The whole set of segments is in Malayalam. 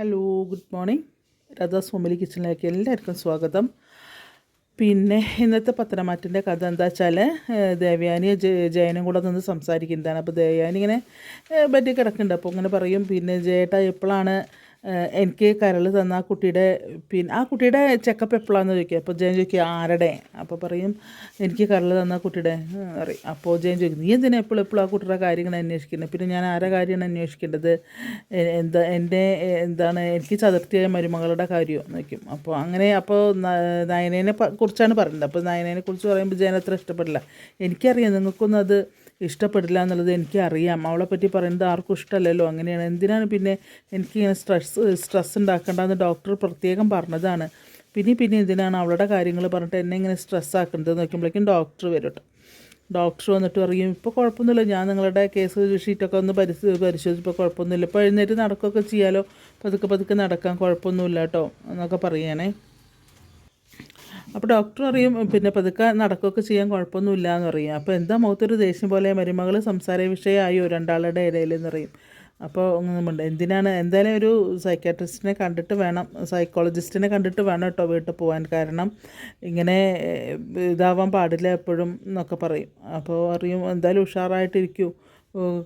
Hello good morning Radha's family കിച്ചണിലേക്ക് എല്ലാവർക്കും സ്വാഗതം. പിന്നെ ഇന്നത്തെ പത്രമാറ്റിന്റെ കഥ എന്താ വെച്ചാൽ ദേവയാനി ജയനും കൂടെ നിന്ന് സംസാരിക്കുന്നതാണ്. അപ്പോൾ ദേവയാനി ഇങ്ങനെ ബെഡിൽ കിടക്കുന്നുണ്ട്. അപ്പോൾ ഇങ്ങനെ പറയും പിന്നെ ജയേട്ട എപ്പോഴാണ് എനിക്ക് കരൾ തന്ന ആ കുട്ടിയുടെ പിന്നെ ആ കുട്ടിയുടെ ചെക്കപ്പ് എപ്പോഴാണെന്ന് ചോദിക്കുക. അപ്പോൾ ജയൻ ചോദിക്കുക ആരുടെ? അപ്പോൾ പറയും എനിക്ക് കരൾ തന്ന ആ കുട്ടിയുടെ അറിയാം. അപ്പോൾ ജയൻ ചോദിക്കും നീ എന്തിനാ എപ്പോഴും എപ്പോഴും ആ കുട്ടിയുടെ കാര്യങ്ങൾ അന്വേഷിക്കുന്നത്? പിന്നെ ഞാൻ ആരെ കാര്യമാണ് അന്വേഷിക്കേണ്ടത്? എന്താ എന്റെ എന്താണ് എനിക്ക് ചതുർത്ഥിയായ മരുമകളുടെ കാര്യം? നോക്കും അപ്പോൾ അങ്ങനെ അപ്പോൾ നയനേനെ കുറിച്ചാണ് പറയുന്നത്. അപ്പോൾ നയനേനെ കുറിച്ച് പറയുമ്പോൾ ജയൻ അത്ര ഇഷ്ടപ്പെടില്ല. എനിക്കറിയാം നിങ്ങൾക്കൊന്നും അത് ഇഷ്ടപ്പെടില്ല എന്നുള്ളത് എനിക്കറിയാം. അവളെ പറ്റി പറയുന്നത് ആർക്കും ഇഷ്ടമല്ലല്ലോ. അങ്ങനെയാണ്. എന്തിനാണ് പിന്നെ എനിക്കിങ്ങനെ സ്ട്രെസ് സ്ട്രെസ് ഉണ്ടാക്കേണ്ടതെന്ന് ഡോക്ടർ പ്രത്യേകം പറഞ്ഞതാണ്. പിന്നെ പിന്നെ എന്തിനാണ് അവളുടെ കാര്യങ്ങൾ പറഞ്ഞിട്ട് എന്നെ ഇങ്ങനെ സ്ട്രെസ് ആക്കുന്നത് നോക്കുമ്പോഴേക്കും ഡോക്ടർ വരും ഡോക്ടർ വന്നിട്ട് പറയും ഇപ്പോൾ കുഴപ്പമൊന്നുമില്ല. ഞാൻ നിങ്ങളുടെ കേസ് ഷീറ്റൊക്കെ ഒന്ന് പരിശോ പരിശോധിച്ചപ്പോൾ കുഴപ്പമൊന്നുമില്ല. ഇപ്പോൾ എഴുന്നേറ്റ് നടക്കുകയൊക്കെ ചെയ്യാലോ. പതുക്കെ പതുക്കെ നടക്കാൻ കുഴപ്പമൊന്നുമില്ല കേട്ടോ എന്നൊക്കെ പറയണേ. അപ്പോൾ ഡോക്ടർ അറിയും പിന്നെ പതുക്കെ നടക്കുകയൊക്കെ ചെയ്യാൻ കുഴപ്പമൊന്നുമില്ല എന്ന് അപ്പോൾ എന്താ മുഖത്തൊരു ദേഷ്യം പോലെ മരുമകൾ സംസാര വിഷയമായോ രണ്ടാളുടെ ഇടയിൽ എന്നറിയും അപ്പോൾ ഒന്നുമുണ്ട്. എന്തിനാണ്? എന്തായാലും ഒരു സൈക്കാട്രിസ്റ്റിനെ കണ്ടിട്ട് വേണം സൈക്കോളജിസ്റ്റിനെ കണ്ടിട്ട് വേണം കേട്ടോ വീട്ടിൽ പോകാൻ കാരണം ഇങ്ങനെ ഇതാവാൻ പാടില്ല എപ്പോഴും എന്നൊക്കെ പറയും. അപ്പോൾ അറിയും എന്തായാലും ഉഷാറായിട്ടിരിക്കൂ.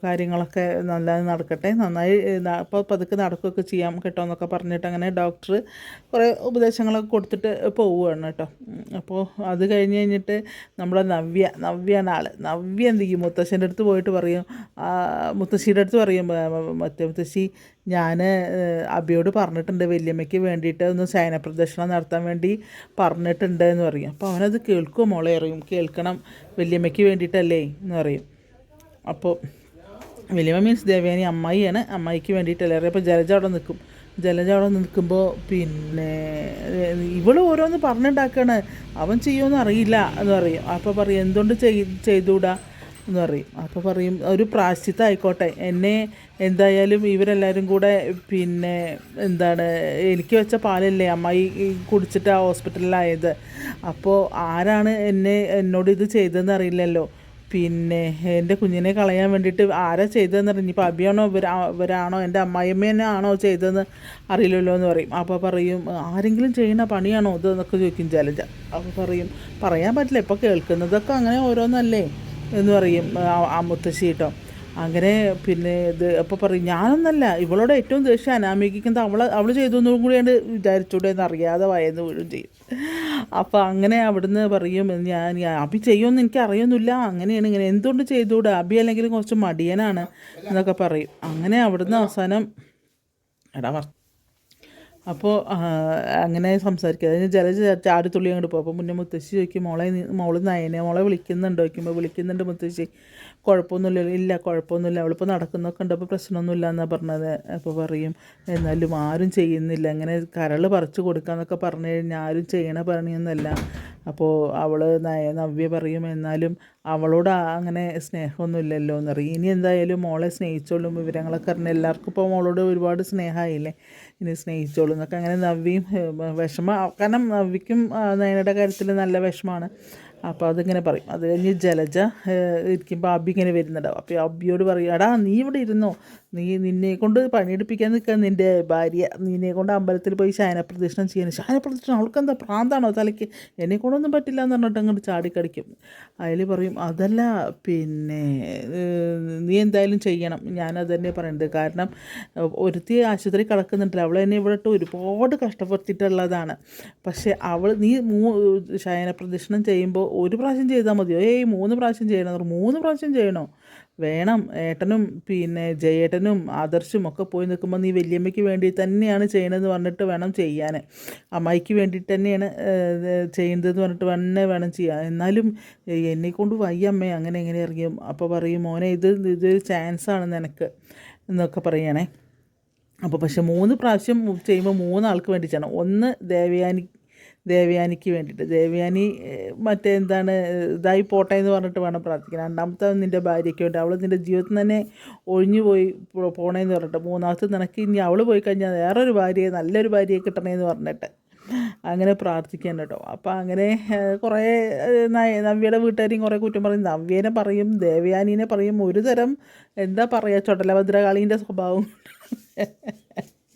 കാര്യങ്ങളൊക്കെ നല്ലത് നടക്കട്ടെ. നന്നായി അപ്പോൾ പതുക്കെ നടക്കുകയൊക്കെ ചെയ്യാം കേട്ടോ എന്നൊക്കെ പറഞ്ഞിട്ട് അങ്ങനെ ഡോക്ടർ കുറേ ഉപദേശങ്ങളൊക്കെ കൊടുത്തിട്ട് പോവുകയാണ് കേട്ടോ. അപ്പോൾ അത് കഴിഞ്ഞ് കഴിഞ്ഞിട്ട് നമ്മുടെ നവ്യ നവ്യാണ് ആൾ നവ്യ എന്ത് ചെയ്യും? മുത്തശ്ശന്റെ അടുത്ത് പോയിട്ട് പറയും. മുത്തശ്ശിയുടെ അടുത്ത് പറയും "ആ, മറ്റേ മുത്തശ്ശി ഞാൻ അബിയോട് പറഞ്ഞിട്ടുണ്ട് വല്യമ്മയ്ക്ക് വേണ്ടിയിട്ട് ഒന്ന് ശയനപ്രദക്ഷിണം നടത്താൻ വേണ്ടി പറഞ്ഞിട്ടുണ്ട് എന്ന് പറയും. അപ്പോൾ അവനത് കേൾക്കുമോ മോളെ? അറിയും കേൾക്കണം. വല്യമ്മയ്ക്ക് വേണ്ടിയിട്ടല്ലേ എന്ന് പറയും. അപ്പോൾ വലിയമ്മ മീൻസ് ദേവേനി അമ്മായിയാണ്. അമ്മായിക്ക് വേണ്ടിയിട്ട് എല്ലാവരും ജലജ അവിടെ നിൽക്കും. ജലജ അവിടെ നിൽക്കുമ്പോൾ പിന്നെ ഇവൾ ഓരോന്ന് പറഞ്ഞുണ്ടാക്കുകയാണ് അവൻ ചെയ്യുമെന്ന് അറിയില്ല എന്ന് പറയും. അപ്പോൾ പറയും എന്തുകൊണ്ട് ചെയ് ചെയ്തുകൂടാ എന്ന് പറയും. അപ്പോൾ പറയും ഒരു പ്രാശ്ചിത്തം ആയിക്കോട്ടെ എന്നെ എന്തായാലും ഇവരെല്ലാവരും കൂടെ പിന്നെ എന്താണ് എനിക്ക് വെച്ച പാലല്ലേ അമ്മായി കുടിച്ചിട്ട് ആ ഹോസ്പിറ്റലിലായത് അപ്പോൾ ആരാണ് എന്നെ എന്നോട് ഇത് ചെയ്തതെന്ന് അറിയില്ലല്ലോ. പിന്നെ എന്റെ കുഞ്ഞിനെ കളയാൻ വേണ്ടിയിട്ട് ആരാ ചെയ്തതെന്ന് അറിഞ്ഞു ഇപ്പോൾ അബിയാണോ ഇവരാണോ എന്റെ അമ്മായിമ്മേനെ ആണോ ചെയ്തതെന്ന് അറിയില്ലല്ലോ എന്ന് പറയും. അപ്പോൾ പറയും ആരെങ്കിലും ചെയ്യുന്ന പണിയാണോ ഇത്? എന്നൊക്കെ ചോദിക്കും ജലജ. അപ്പോൾ പറയും പറയാൻ പറ്റില്ല ഇപ്പോൾ കേൾക്കുന്നതൊക്കെ അങ്ങനെ ഓരോന്നല്ലേ? എന്ന് പറയും ആ മുത്തശ്ശി കേട്ടോ. അങ്ങനെ പിന്നെ ഇത് അപ്പോൾ പറയും ഞാനൊന്നല്ല ഇവളോട് ഏറ്റവും ദേഷ്യം അനാമിക്കുന്നത് അവൾ അവൾ ചെയ്തു എന്നും കൂടിയാണ് വിചാരിച്ചൂടെ എന്ന് അറിയാതെ വയന്ന് വീഴും ചെയ്യും. അപ്പോൾ അങ്ങനെ അവിടുന്ന് പറയും ഞാൻ അബി ചെയ്യുമെന്ന് എനിക്ക് അറിയുന്നില്ല അങ്ങനെയാണ് ഇങ്ങനെ. എന്തുകൊണ്ട് ചെയ്തുകൂടാ? അബി അല്ലെങ്കിൽ കുറച്ച് മടിയനാണ് എന്നൊക്കെ പറയും. അങ്ങനെ അവിടുന്ന് അവസാനം എടാ അപ്പോൾ അങ്ങനെ സംസാരിക്കുക അതിന് ജലജ ചാടിത്തുള്ളി അങ്ങോട്ട് പോകും അപ്പോൾ മുന്നേ മുത്തശ്ശി ചോദിക്കും മോളെ മോൾ നയനെ മോളെ വിളിക്കുന്നുണ്ടോ? ചോദിക്കുമ്പോൾ വിളിക്കുന്നുണ്ട് മുത്തശ്ശി. കുഴപ്പമൊന്നുമില്ല. ഇല്ല കുഴപ്പമൊന്നുമില്ല. അവളിപ്പോൾ നടക്കുന്നൊക്കെ ഉണ്ട്. അപ്പോൾ പ്രശ്നമൊന്നുമില്ല എന്നാണ് പറഞ്ഞത്. അപ്പോൾ പറയും എന്നാലും ആരും ചെയ്യുന്നില്ല. അങ്ങനെ കരൾ പറിച്ചു കൊടുക്കാന്നൊക്കെ പറഞ്ഞു കഴിഞ്ഞാൽ ആരും ചെയ്യണ പണിയൊന്നുമല്ല. അപ്പോൾ അവൾ നയ നവ്യ പറയും എന്നാലും അവളോട് അങ്ങനെ സ്നേഹമൊന്നുമില്ലല്ലോ. എന്ന് പറയും. ഇനി എന്തായാലും മോളെ സ്നേഹിച്ചോളും. വിവരങ്ങളൊക്കെ അറിഞ്ഞ എല്ലാവർക്കും ഇപ്പോൾ മോളോട് ഒരുപാട് സ്നേഹമായില്ലേ? ഇനി സ്നേഹിച്ചോളും എന്നൊക്കെ. അങ്ങനെ നവ്യയും വിഷമം. കാരണം നവ്യക്കും നയനയുടെ കാര്യത്തിൽ നല്ല വിഷമമാണ്. അപ്പോൾ അതിങ്ങനെ പറയും. അത് കഴിഞ്ഞ് ജലജ ഇരിക്കുമ്പോൾ അബി ഇങ്ങനെ വരുന്നുണ്ടാവും. അപ്പോൾ അബിയോട് പറയും എടാ നീ ഇവിടെ ഇരുന്നോ? നീ നിന്നെ കൊണ്ട് പണിയെടുപ്പിക്കാൻ നിൽക്കാൻ നിന്റെ ഭാര്യ നിന്നെ കൊണ്ട് അമ്പലത്തിൽ പോയി ശയനപ്രദക്ഷിണം ചെയ്യാൻ. ശയനപ്രദക്ഷിണം അവൾക്ക് എന്താ പ്രാന്താണോ തലയ്ക്ക്? എന്നെ കൊണ്ടൊന്നും പറ്റില്ല എന്ന് പറഞ്ഞിട്ട് അങ്ങോട്ട് ചാടിക്കടിക്കും. അതിൽ പറയും അതല്ല പിന്നെ നീ എന്തായാലും ചെയ്യണം. ഞാനത് തന്നെ പറയുന്നത് കാരണം ഒരുത്തി ആശുപത്രി കിടക്കുന്നുണ്ടല്ലോ. അവൾ എന്നെ ഇവിടെ ഒരുപാട് കഷ്ടപ്പെടുത്തിയിട്ടുള്ളതാണ്. പക്ഷേ അവൾ നീ മൂ ശയന പ്രദക്ഷിണം ചെയ്യുമ്പോൾ ഒരു പ്രാവശ്യം ചെയ്താൽ മതിയോ? ഏയ് മൂന്ന് പ്രാവശ്യം ചെയ്യണം. മൂന്ന് പ്രാവശ്യം ചെയ്യണോ? വേണം. ഏട്ടനും പിന്നെ ജയേട്ടനും ആദർശും ഒക്കെ പോയി നിൽക്കുമ്പോൾ നീ വല്യമ്മയ്ക്ക് വേണ്ടി തന്നെയാണ് ചെയ്യണതെന്ന് പറഞ്ഞിട്ട് വേണം ചെയ്യാൻ അമ്മായിക്ക് വേണ്ടിയിട്ട് തന്നെയാണ് ചെയ്യുന്നതെന്ന് പറഞ്ഞിട്ട് തന്നെ വേണം ചെയ്യാൻ. എന്നാലും എന്നെ കൊണ്ട് വയ്യ അമ്മേ. അങ്ങനെ എങ്ങനെ അറിയും അപ്പോൾ പറയും മോനെ ഇത് ഇതൊരു ചാൻസാണ് നിനക്ക് എന്നൊക്കെ പറയണേ. അപ്പോൾ പക്ഷെ മൂന്ന് പ്രാവശ്യം ചെയ്യുമ്പോൾ മൂന്നാൾക്ക് വേണ്ടി ചെയ്യണം. ഒന്ന് ദേവയാനി ദേവയാനിക്ക് വേണ്ടിയിട്ട്. ദേവയാനി മറ്റേ എന്താണ് ഇതായി പോട്ടെ എന്ന് പറഞ്ഞിട്ട് വേണം പ്രാർത്ഥിക്കാൻ. രണ്ടാമത്തെ നിന്റെ ഭാര്യയ്ക്ക് വേണ്ടി. അവൾ നിന്റെ ജീവിതത്തിൽ തന്നെ ഒഴിഞ്ഞു പോയി പോണേന്ന് പറഞ്ഞിട്ട്. മൂന്നാമത്തെ നിനക്ക് ഇനി അവൾ പോയി കഴിഞ്ഞാൽ വേറൊരു ഭാര്യയെ നല്ലൊരു ഭാര്യയെ കിട്ടണേ എന്ന് പറഞ്ഞിട്ട് അങ്ങനെ പ്രാർത്ഥിക്കാൻ കേട്ടോ. അപ്പോൾ അങ്ങനെ കുറേ നവ്യയുടെ വീട്ടുകാരെയും കുറേ കുറ്റം പറയും. നവ്യേനെ പറയും ദേവയാനീനെ പറയും ഒരു തരം എന്താ പറയുക ചൊട്ടലഭദ്രകാളീന്റെ സ്വഭാവം.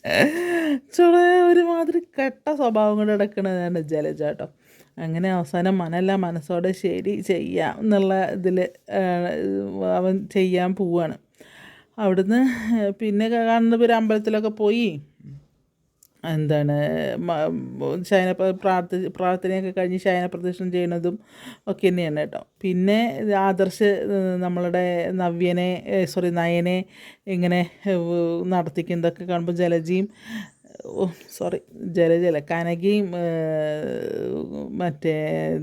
കുറച്ചുകൂടെ ഒരുമാതിരി കെട്ട സ്വഭാവം കൊണ്ട് കിടക്കണതാണ് ജലജ കേട്ടോ. അങ്ങനെ അവസാനം മനല്ല മനസ്സോടെ ശരി ചെയ്യാം എന്നുള്ള ഇതിൽ അവൻ ചെയ്യാൻ പോവാണ്. അവിടുന്ന് പിന്നെ കാണുന്ന ഒരു അമ്പലത്തിലൊക്കെ പോയി. എന്താണ് ശയന പ്രാർത്ഥ പ്രാർത്ഥി പ്രാർത്ഥനയൊക്കെ കഴിഞ്ഞ് ശയന ചെയ്യുന്നതും ഒക്കെ തന്നെയാണ് കേട്ടോ. പിന്നെ ആദർശ് നമ്മളുടെ നവ്യനെ സോറി നയനെ ഇങ്ങനെ നടത്തിക്കുന്നതൊക്കെ കാണുമ്പോൾ ജലജിയും സോറി ജല കനകയും ഏഹ്, മറ്റേ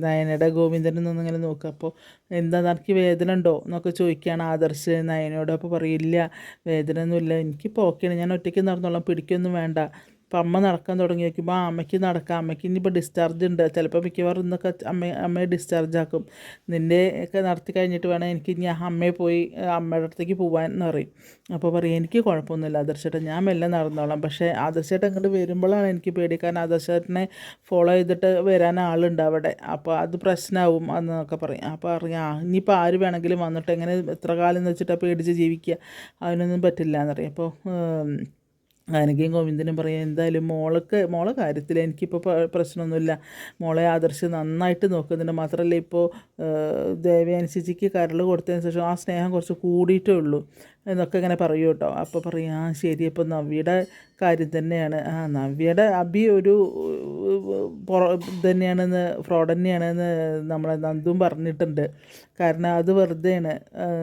നയനയുടെ ഗോവിന്ദനും നിന്നിങ്ങനെ നോക്കുക. അപ്പോൾ എന്താ നിനക്ക് വേദന ഉണ്ടോ? എന്നൊക്കെ ചോദിക്കുകയാണ് ആദർശ് നയനോട്. അപ്പോൾ പറയില്ല വേദന ഒന്നുമില്ല എനിക്കിപ്പോൾ ഓക്കെയാണ് ഞാൻ ഒറ്റയ്ക്ക് നടന്നോളാം. പിടിക്കൊന്നും വേണ്ട. അപ്പം അമ്മ നടക്കാൻ തുടങ്ങി നോക്കുമ്പോൾ ആ അമ്മയ്ക്ക് നടക്കാം. അമ്മയ്ക്ക് ഇനിയിപ്പോൾ ഡിസ്ചാർജ് ഉണ്ട്. ചിലപ്പോൾ മിക്കവാറും ഇന്നൊക്കെ അമ്മ അമ്മയെ ഡിസ്ചാർജ് ആക്കും. നിന്റെ ഒക്കെ നടത്തി കഴിഞ്ഞിട്ട് വേണം എനിക്ക് ഇനി ആ അമ്മയെ പോയി അമ്മയുടെ അടുത്തേക്ക് പോകാൻ എന്ന് പറയും. അപ്പോൾ പറയും എനിക്ക് കുഴപ്പമൊന്നുമില്ല ആദർശേട്ടൻ ഞാൻ മെല്ലെ നടന്നോളാം. പക്ഷേ ആദർശേട്ടൻ അങ്ങോട്ട് വരുമ്പോഴാണ് എനിക്ക് പേടി. കാരണം ആദർശേട്ടനെ ഫോളോ ചെയ്തിട്ട് വരാൻ ആളുണ്ട് അവിടെ. അപ്പോൾ അത് പ്രശ്നമാവും എന്നൊക്കെ പറയും. അപ്പോൾ അറിയാം ഇനിയിപ്പോൾ ആര് വേണമെങ്കിലും വന്നിട്ട് എങ്ങനെ എത്ര കാലം എന്ന് വെച്ചിട്ട് പേടിച്ച് ജീവിക്കുക? അതിനൊന്നും പറ്റില്ല എന്നറിയാം. അപ്പോൾ അനഘയും ഗോവിന്ദനും പറയും എന്തായാലും മോൾക്ക് മോളെ കാര്യത്തിൽ എനിക്കിപ്പോൾ പ്രശ്നമൊന്നുമില്ല. മോളെ ആദർശ് നന്നായിട്ട് നോക്കുന്നുണ്ട്. മാത്രമല്ല ഇപ്പോൾ ദേവയാനുസരിച്ചിക്ക് കരൾ കൊടുത്തതിന് ശേഷം ആ സ്നേഹം കുറച്ച് കൂടിയിട്ടേ ഉള്ളൂ. എന്നൊക്കെ ഇങ്ങനെ പറയൂ കേട്ടോ. അപ്പോൾ പറയും ആ ശരി. അപ്പോൾ നവ്യയുടെ കാര്യം തന്നെയാണ്. ആ നവ്യയുടെ അഭി ഒരു തന്നെയാണെന്ന് ഫ്രോഡ് തന്നെയാണെന്ന് നമ്മളെ നന്ദും പറഞ്ഞിട്ടുണ്ട്. കാരണം അത് വെറുതെയാണ്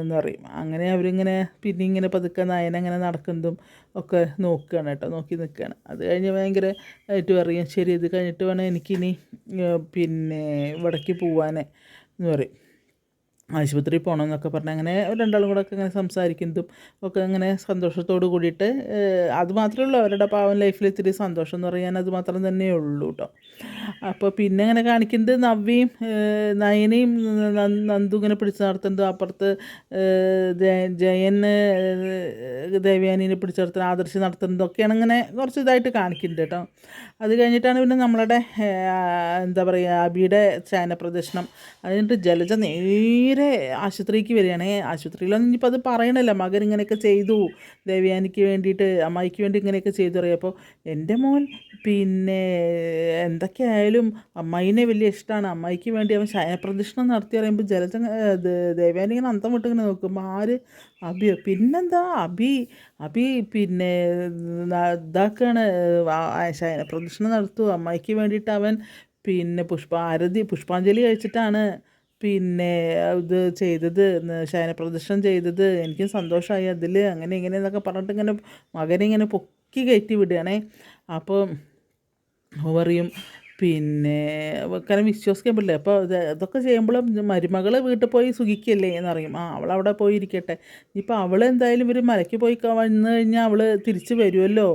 എന്ന് പറയും. അങ്ങനെ അവരിങ്ങനെ പിന്നെ ഇങ്ങനെ പതുക്കെ നയന അങ്ങനെ നടക്കുന്നതും ഒക്കെ നോക്കുകയാണ് കേട്ടോ നോക്കി നിൽക്കുകയാണ്. അത് കഴിഞ്ഞ് ഭയങ്കര ആയിട്ട് പറയും ശരി ഇത് കഴിഞ്ഞിട്ട് വേണം എനിക്കിനി പിന്നെ ഇവിടേക്ക് പോവാനേ എന്ന് പറയും. ആശുപത്രി പോകണം എന്നൊക്കെ പറഞ്ഞ് അങ്ങനെ രണ്ടാളും കൂടെ ഒക്കെ അങ്ങനെ സംസാരിക്കുന്നതും ഒക്കെ അങ്ങനെ സന്തോഷത്തോട് കൂടിയിട്ട് അതുമാത്രമേ അത് മാത്രമേ ഉള്ളൂ അവരുടെ പാവം ലൈഫിൽ ഇത്തിരി സന്തോഷം എന്ന് പറയാൻ അത് മാത്രം തന്നെ ഉള്ളൂ കേട്ടോ അപ്പോൾ പിന്നെ ഇങ്ങനെ കാണിക്കുന്നത് നവ്യയും നയനയും നന്ദു ഇങ്ങനെ പിടിച്ചു നടത്തുന്നുണ്ട് അപ്പുറത്ത് ജയന് ആദർശി പിടിച്ച് നടത്തുന്നത് ആദർശ് നടത്തുന്നതൊക്കെയാണ് ഇങ്ങനെ കുറച്ച് ഇതായിട്ട് കാണിക്കുന്നത് കേട്ടോ അത് കഴിഞ്ഞിട്ടാണ് പിന്നെ നമ്മളുടെ എന്താ പറയുക അബിയുടെ ചായന പ്രദർശനം അത് കഴിഞ്ഞിട്ട് ജലജ നേരെ ആശുപത്രിക്ക് വരികയാണ്. ആശുപത്രിയിലൊന്നും ഇനിയിപ്പോൾ അത് പറയണല്ലോ. മകൻ ഇങ്ങനെയൊക്കെ ചെയ്തു. ദേവയാനിക്ക് വേണ്ടിയിട്ട് അമ്മായിക്ക് വേണ്ടി ഇങ്ങനെയൊക്കെ ചെയ്തു പറയും. അപ്പോൾ എന്റെ മോൻ പിന്നെ എന്തൊക്കെയായാലും അമ്മായിനെ വലിയ ഇഷ്ടമാണ് അമ്മായിക്ക് വേണ്ടി അവൻ ശയനപ്രദക്ഷിണം നടത്തി പറയുമ്പോൾ ജലജ ദേവ്യാനി ഇങ്ങനെ അന്തം വിട്ടിങ്ങനെ നോക്കുമ്പോൾ ആര്? അബിയോ പിന്നെന്താ? അബി. അബി പിന്നെ ഇതാക്കാണ്. ശയന പ്രദക്ഷിണം നടത്തും അമ്മായിക്ക് വേണ്ടിയിട്ട് അവൻ പിന്നെ പുഷ്പ ആരതി പുഷ്പാഞ്ജലി കഴിച്ചിട്ടാണ്. പിന്നെ ഇത് ചെയ്തത് ശയന പ്രദർശനം ചെയ്തത് എനിക്ക് സന്തോഷമായി അതിൽ അങ്ങനെ ഇങ്ങനെ എന്നൊക്കെ പറഞ്ഞിട്ട് ഇങ്ങനെ മകനെ ഇങ്ങനെ പൊക്കി കയറ്റി വിടുകയാണേ. അപ്പോൾ പറയും പിന്നെ കാരണം വിശ്വസിക്കാൻ പറ്റില്ല. അപ്പോൾ ഇത് ഇതൊക്കെ ചെയ്യുമ്പോഴും മരുമകൾ വീട്ടിൽ പോയി സുഖിക്കല്ലേ? എന്നറിയും ആ അവൾ അവിടെ പോയി ഇരിക്കട്ടെ. ഇപ്പം അവൾ എന്തായാലും ഇവർ മലയ്ക്ക് പോയി വന്നു കഴിഞ്ഞാൽ അവൾ തിരിച്ച് വരുമല്ലോ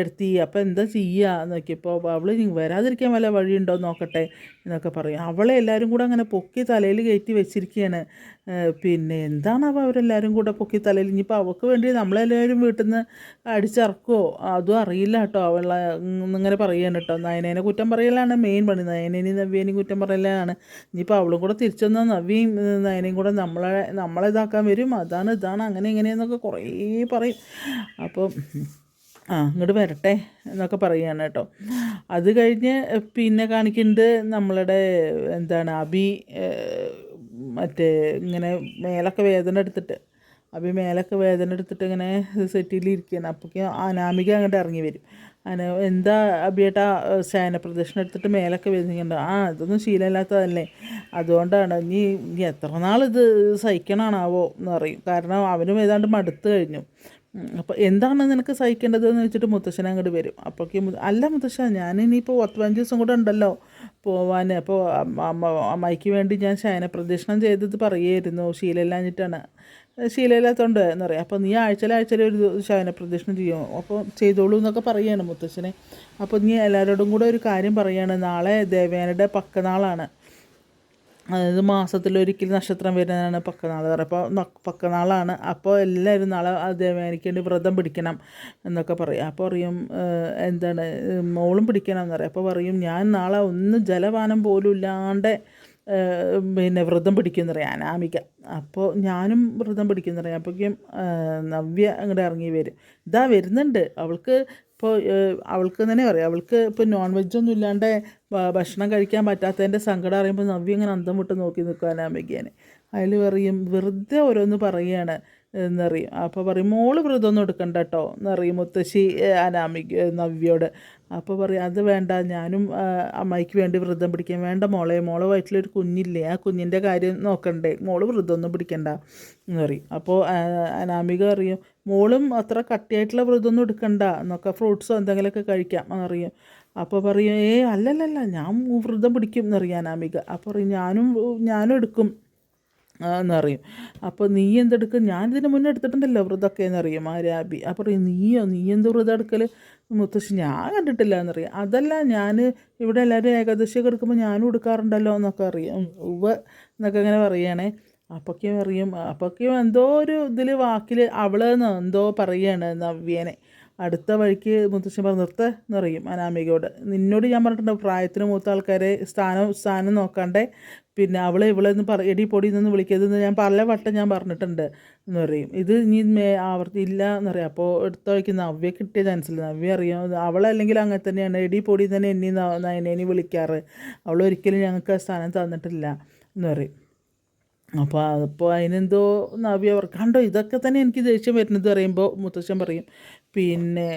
എടുത്തി. അപ്പോൾ എന്താ ചെയ്യുക നോക്കിയപ്പോൾ അവൾ വരാതിരിക്കാൻ വല്ല വഴിയുണ്ടോ നോക്കട്ടെ. എന്നൊക്കെ പറയും. അവളെ എല്ലാവരും കൂടെ അങ്ങനെ പൊക്കി തലയിൽ കയറ്റി വെച്ചിരിക്കുകയാണ് പിന്നെ എന്താണ് അപ്പോൾ അവരെല്ലാവരും കൂടെ പൊക്കി തലയിൽ? ഇനിയിപ്പോൾ അവൾക്ക് വേണ്ടി നമ്മളെല്ലാവരും വീട്ടിൽ നിന്ന് അടിച്ചിറക്കുമോ അതും അറിയില്ല കേട്ടോ. അവളെ ഇങ്ങനെ പറയുകയാണ് കേട്ടോ. നയനേനെ കുറ്റം പറയലാണ്. മെയിൻ പണി. നയനേനെയും നവ്യേനെയും കുറ്റം പറയലാണ്. ഇനിയിപ്പോൾ അവളും കൂടെ തിരിച്ചു നവ്യയും നയനയും കൂടെ നമ്മളെ നമ്മളെ ഇതാക്കാൻ വരും. അതാണ് ഇതാണ്. അങ്ങനെ ഇങ്ങനെയെന്നൊക്കെ കുറേ പറയും. അപ്പം ആ ഇങ്ങോട്ട് വരട്ടെ എന്നൊക്കെ പറയുകയാണ് കേട്ടോ. അത് കഴിഞ്ഞ് പിന്നെ കാണിക്കുന്നത് നമ്മളുടെ എന്താണ് അബി മറ്റേ ഇങ്ങനെ മേലൊക്കെ വേദന എടുത്തിട്ട് അബി മേലൊക്കെ വേദന എടുത്തിട്ട് ഇങ്ങനെ സെറ്റിലിരിക്കുകയാണ് അപ്പോഴേക്കും അനാമിക അങ്ങോട്ട് ഇറങ്ങി വരും. അന എന്താ അബിയേട്ടാ ശയന പ്രദക്ഷിണം എടുത്തിട്ട് മേലൊക്കെ വേദനിക്കണ്ട ആ ഇതൊന്നും ശീലമില്ലാത്തതല്ലേ. അതുകൊണ്ടാണ് ഇനി ഇനി എത്ര നാൾ ഇത് സഹിക്കണമാണാവോ എന്ന് പറയും. കാരണം അവനും ഏതാണ്ട് മടുത്തു കഴിഞ്ഞു. അപ്പോൾ എന്താണ് നിനക്ക് സഹിക്കേണ്ടത് എന്ന് വെച്ചിട്ട് മുത്തശ്ശൻ അങ്ങോട്ട് വരും. അപ്പോഴേക്കും അല്ല മുത്തശ്ശ ഞാൻ ഇനിയിപ്പോൾ പത്ത് പതിനഞ്ച് ദിവസം കൂടെ ഉണ്ടല്ലോ. പോവാൻ അപ്പോൾ അമ്മ അമ്മായിക്ക് വേണ്ടി ഞാൻ ശയന പ്രദക്ഷിണം ചെയ്തത് പറയുമായിരുന്നു ശീലമില്ലാഞ്ഞിട്ടാണ് ശീലമില്ലാത്തതുകൊണ്ട് എന്ന് പറയാം. അപ്പോൾ നീ ആഴ്ചയിൽ ആഴ്ചയിൽ ഒരു ശയന പ്രദക്ഷിണം ചെയ്യും? അപ്പോൾ ചെയ്തോളൂ എന്നൊക്കെ പറയുകയാണ് മുത്തശ്ശനെ. അപ്പോൾ നീ എല്ലാവരോടും കൂടെ ഒരു കാര്യം പറയുകയാണ് നാളെ ദേവേനയുടെ പക്കനാളാണ്. അതായത് മാസത്തിലൊരിക്കൽ നക്ഷത്രം വരുന്നതാണ് പക്കനാൾ അപ്പോൾ പക്കനാളാണ്. അപ്പോൾ എല്ലാവരും നാളെ ദേവയാനിക്ക് വേണ്ടി വ്രതം പിടിക്കണം എന്നൊക്കെ പറയും. അപ്പോൾ പറയും എന്താണ് മോളും പിടിക്കണം എന്ന് പറയും. അപ്പോൾ പറയും ഞാൻ നാളെ ഒന്നും ജലപാനം പോലും ഇല്ലാണ്ട് പിന്നെ വ്രതം പിടിക്കുമെന്ന് പറയാം അനാമിക. അപ്പോൾ ഞാനും വ്രതം പിടിക്കുമെന്ന് പറയാം അപ്പോഴേക്കും നവ്യ അങ്ങോട്ട് ഇറങ്ങി വരും. ഇതാ വരുന്നുണ്ട്. അവൾക്ക് ഇപ്പോൾ അവൾക്ക് തന്നെ പറയാം അവൾക്ക് ഇപ്പോൾ നോൺ വെജൊന്നും ഇല്ലാണ്ട് ഭക്ഷണം കഴിക്കാൻ പറ്റാത്തതിന്റെ സങ്കടം അറിയുമ്പോൾ നവ്യ ഇങ്ങനെ അന്തം വിട്ട് നോക്കി നിൽക്കുക അനാമികേനെ. അതിൽ പറയും വെറുതെ ഓരോന്ന് പറയുകയാണ് എന്നറിയും. അപ്പോൾ പറയും മോൾ വ്രതമൊന്നും എടുക്കണ്ട കേട്ടോ എന്നറിയും മുത്തശ്ശി അനാമിക്ക് നവ്യോട്. അപ്പോൾ പറയും അത് വേണ്ട ഞാനും അമ്മയ്ക്ക് വേണ്ടി വ്രതം പിടിക്കാൻ വേണ്ട മോളെ മോളെ വയറ്റിലൊരു കുഞ്ഞില്ലേ ആ കുഞ്ഞിന്റെ കാര്യം നോക്കണ്ടേ. മോൾ വ്രതമൊന്നും പിടിക്കണ്ട എന്ന് പറയും അപ്പോൾ അനാമിക അറിയും മോളും അത്ര കട്ടിയായിട്ടുള്ള വ്രതമൊന്നും എടുക്കണ്ട. എന്നൊക്കെ ഫ്രൂട്ട്സോ എന്തെങ്കിലുമൊക്കെ കഴിക്കാം എന്നറിയും. അപ്പോൾ പറയും ഏ അല്ലല്ലല്ല ഞാൻ വ്രതം പിടിക്കും എന്നറിയാം അനാമിക. അപ്പോൾ പറയും ഞാനും ഞാനും എടുക്കും എന്നറിയും അപ്പോൾ നീ എന്തെടുക്കും? ഞാനിതിന് മുന്നേ എടുത്തിട്ടുണ്ടല്ലോ വ്രതമൊക്കെ എന്നറിയും ആ രാബി. അപ്പോൾ പറയും നീയോ? നീ എന്ത് വ്രതം എടുക്കൽ മുത്തശ്ശി ഞാൻ കണ്ടിട്ടില്ല എന്നറിയാം. അതല്ല ഞാൻ ഇവിടെ എല്ലാവരും ഏകാദശിയൊക്കെ എടുക്കുമ്പോൾ ഞാനും എടുക്കാറുണ്ടല്ലോ എന്നൊക്കെ അറിയാം. ഉവ്വ എന്നൊക്കെ ഇങ്ങനെ പറയുകയാണേ അപ്പൊക്കെയും അറിയും. അപ്പൊക്കെയും എന്തോ ഒരു ഇതിൽ വാക്കിൽ അവളെന്ന് എന്തോ പറയുകയാണ് നവ്യേനെ. അടുത്ത വഴിക്ക് മുത്തശ്ശൻ പറഞ്ഞ് നിർത്ത എന്നറിയും അനാമികയോട്. നിന്നോട് ഞാൻ പറഞ്ഞിട്ടുണ്ട് പ്രായത്തിന് മൂത്ത ആൾക്കാരെ സ്ഥാനം സ്ഥാനം നോക്കാണ്ടേ പിന്നെ അവളെ ഇവളെ ഒന്ന് പറ എടി പൊടി നിന്ന് വിളിക്കരുതെന്ന് ഞാൻ പല വട്ടം ഞാൻ പറഞ്ഞിട്ടുണ്ട് എന്ന് പറയും. ഇത് ഇനി മേ ആവർത്തി ഇല്ല എന്ന് എന്നറിയാം അപ്പോൾ എടുത്ത വഴിക്ക് നവ്യ കിട്ടിയ ചാൻസില്ല നവ്യ അറിയാം അവളല്ലെങ്കിൽ അങ്ങനെ തന്നെയാണ്. എടി പൊടി തന്നെ എന്നെ നയനേനി വിളിക്കാറ്. അവളൊരിക്കലും ഞങ്ങൾക്ക് ആ സ്ഥാനം തന്നിട്ടില്ല എന്ന് പറയും. അപ്പോൾ അപ്പോൾ അതിനെന്തോ നവ്യ അവർ കണ്ടോ? ഇതൊക്കെ തന്നെ എനിക്ക് ദേഷ്യം വരുന്നത് പറയുമ്പോൾ മുത്തശ്ശൻ പറയും പിന്നെ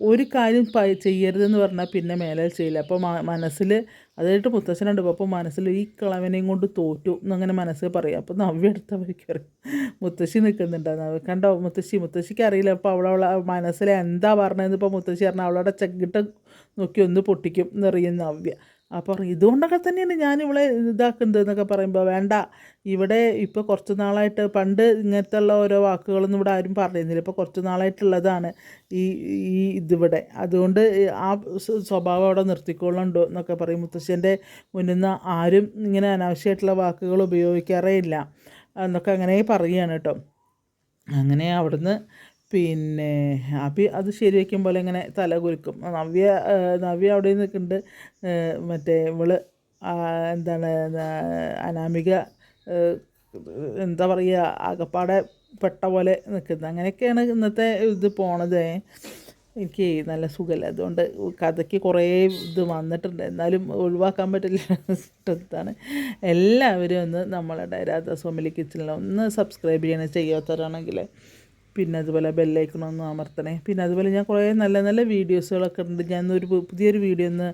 ഒരു കാര്യം പ ചെയ്യരുതെന്ന് പറഞ്ഞാൽ പിന്നെ മേലെ ചെയ്യില്ല. അപ്പോൾ മനസ്സിൽ അതായിട്ട് മുത്തശ്ശനുണ്ട് അപ്പോൾ മനസ്സിൽ ഈ കിളവനെയും കൊണ്ട് തോറ്റു എന്നങ്ങനെ മനസ്സിൽ പറയും. അപ്പോൾ നവ്യ എടുത്തവർക്ക് പറയും. മുത്തശ്ശി നിൽക്കുന്നുണ്ട് നവ്യ കണ്ടോ? മുത്തശ്ശി മുത്തശ്ശിക്ക് അറിയില്ല. അപ്പോൾ അവളവളെ മനസ്സിൽ എന്താ പറഞ്ഞതെന്ന് ഇപ്പോൾ മുത്തശ്ശി പറഞ്ഞാൽ അവളവിടെ ചെകിട്ട് നോക്കി ഒന്ന് പൊട്ടിക്കും എന്നറിയും നവ്യ. അപ്പോൾ ഇതുകൊണ്ടൊക്കെ തന്നെയാണ് ഞാൻ ഇവളെ ഇതാക്കുന്നത് എന്നൊക്കെ പറയുമ്പോൾ വേണ്ട ഇവിടെ ഇപ്പോൾ കുറച്ച് നാളായിട്ട് പണ്ട് ഇങ്ങനത്തെ ഉള്ള ഓരോ വാക്കുകളൊന്നും ഇവിടെ ആരും പറയുന്നില്ല. ഇപ്പോൾ കുറച്ച് നാളായിട്ടുള്ളതാണ് ഈ ഈ ഇതിവിടെ. അതുകൊണ്ട് ആ സ്വഭാവം അവിടെ നിർത്തിക്കൊള്ളുണ്ടോ എന്നൊക്കെ പറയും മുത്തശ്ശന്റെ മുന്നിൽ നിന്ന് ആരും ഇങ്ങനെ അനാവശ്യമായിട്ടുള്ള വാക്കുകൾ ഉപയോഗിക്കാറേ ഇല്ല എന്നൊക്കെ അങ്ങനെ പറയുകയാണ് കേട്ടോ. അങ്ങനെ അവിടുന്ന് പിന്നെ അഭി അത് ശരിവെക്കും പോലെ ഇങ്ങനെ തല കുലുക്കും. നവ്യ നവ്യ അവിടെ നിൽക്കുന്നുണ്ട്. മറ്റേ ഇവൾ എന്താണ് അനാമിക എന്താ പറയുക ആകപ്പാടെ പെട്ട പോലെ നിൽക്കുന്നത്. അങ്ങനെയൊക്കെയാണ് ഇന്നത്തെ ഇത് പോണത്. എനിക്ക് നല്ല സുഖമല്ല. അതുകൊണ്ട് കഥയ്ക്ക് കുറേ ഇത് വന്നിട്ടുണ്ട്. എന്നാലും ഒഴിവാക്കാൻ പറ്റില്ല. ഇഷ്ടത്താണ് എല്ലാവരും ഒന്ന് നമ്മളുടെ രാധാസ്വാമിലി കിച്ചണിൽ ഒന്ന് സബ്സ്ക്രൈബ് ചെയ്യണേ. ചെയ്യാത്തവരാണെങ്കിൽ പിന്നെ അതുപോലെ ബെല്ലൈക്കണമൊന്ന് അമർത്തണേ. പിന്നെ അതുപോലെ ഞാൻ കുറേ നല്ല നല്ല വീഡിയോസുകളൊക്കെ ഉണ്ട്. ഞാൻ ഒരു പുതിയൊരു വീഡിയോ ഒന്ന്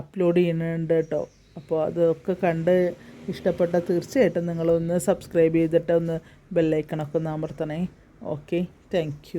അപ്ലോഡ് ചെയ്യുന്നുണ്ട് കേട്ടോ. അപ്പോൾ അതൊക്കെ കണ്ട് ഇഷ്ടപ്പെട്ട തീർച്ചയായിട്ടും നിങ്ങളൊന്ന് സബ്സ്ക്രൈബ് ചെയ്തിട്ട് ഒന്ന് ബെല്ലൈക്കണൊക്കെ ഒന്ന് അമർത്തണേ. Okay thank